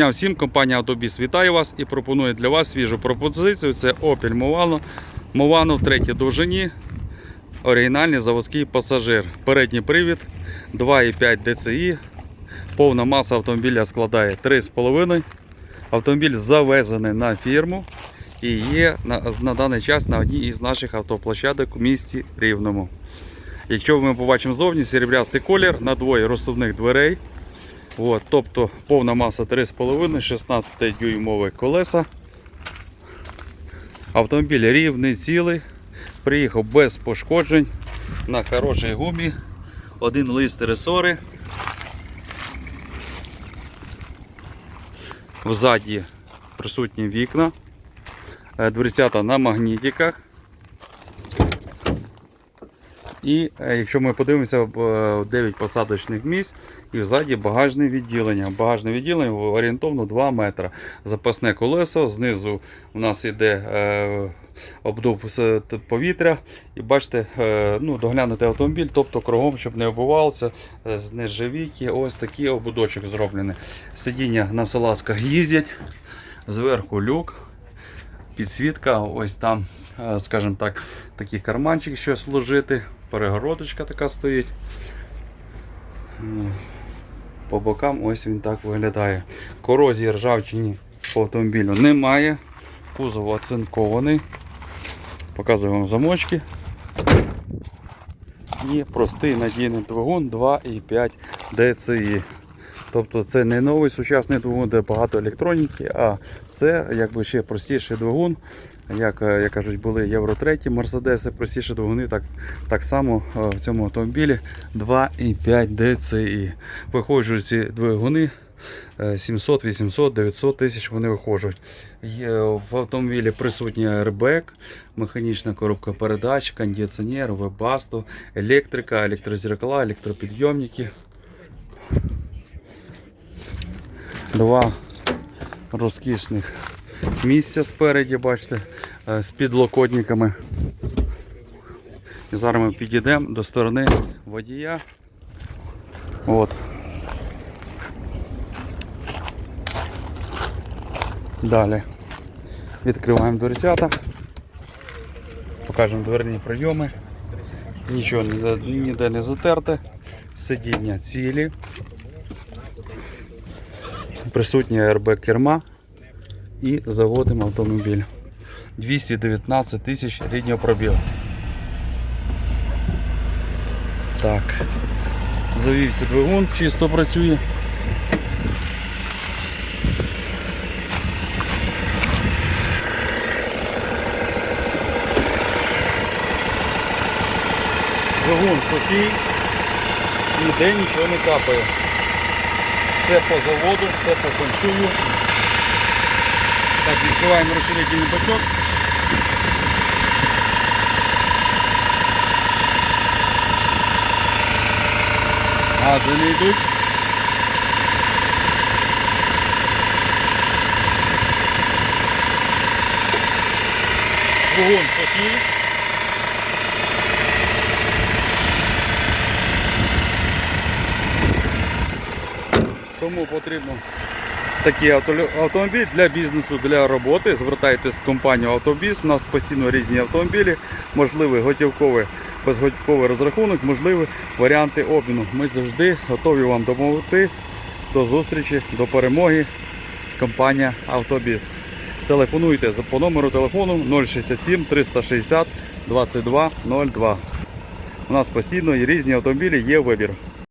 Дня всім, компанія Автобіс вітає вас і пропонує для вас свіжу пропозицію. Це Opel Movano. Movano в третій довжині. Оригінальний заводський пасажир. Передній привід 2,5 DCI. Повна маса автомобіля складає 3,5. Автомобіль завезений на фірму і є на, на даний час на одній із наших автоплощадок у місті Рівному. Якщо ми побачимо зовні, серебрястий колір на двоє розсувних дверей. От, тобто повна маса 3,5, 16 дюймові колеса. Автомобіль рівний, цілий. Приїхав без пошкоджень на хорошій гумі. Один лист ресори. Взаді присутні вікна. Е, Дверцята на магнітиках. І е, якщо ми подивимося, в 9 посадочних місць і ззаді багажне відділення. Багажне відділення орієнтовно 2 метри. Запасне колесо, знизу у нас іде е, обдув повітря. І бачите, е, ну, доглянути автомобіль, тобто кругом, щоб не оббивався, е, з. Ось такий ободочок зроблений. Сидіння на салазках їздять, зверху люк підсвітка, ось там, е, скажімо так, такий карманчик, що служити, перегородочка така стоїть. По бокам ось він так виглядає. Корозії ржавчині по автомобілю немає. Кузов оцинкований. Показую вам замочки. І простий надійний двигун 2,5 DCI. Тобто це не новий сучасний двигун, де багато електроніки, а це якби ще простіший двигун. Як, е, як кажуть, були Євро 3 Мерседеси, простіші двигуни, так, так само е, в цьому автомобілі 2,5 DCI. Виходжують ці двигуни е, 700, 800, 900 тисяч вони виходжують. Є в автомобілі присутній airbag, механічна коробка передач, кондиціонер, вебасту, електрика, електрозеркала, електропідйомники. Два розкішних місця спереді, бачите, е, з підлокотниками. І зараз ми підійдемо до сторони водія. От. Далі відкриваємо дверцята, покажемо дверні прийоми. Нічого ніде, не затерте, сидіння цілі присутній airbag керма і заводимо автомобіль. 219 тисяч ріднього пробігу. Так. Завівся двигун, чисто працює. Двигун сухий, ніде нічого не капає. Все по заводу, все по феншую. Так, відкриваємо розширительний бачок. Гази не йдуть. Двигун сухий. Кому потрібно такий автомобіль для бізнесу, для роботи, звертайтесь в компанію Автобіс. У нас постійно різні автомобілі, можливий готівковий, безготівковий розрахунок, можливі варіанти обміну. Ми завжди готові вам допомогти. До зустрічі, до перемоги. Компанія Автобіс. Телефонуйте по номеру телефону 067 360 22 02. У нас постійно і різні автомобілі є вибір.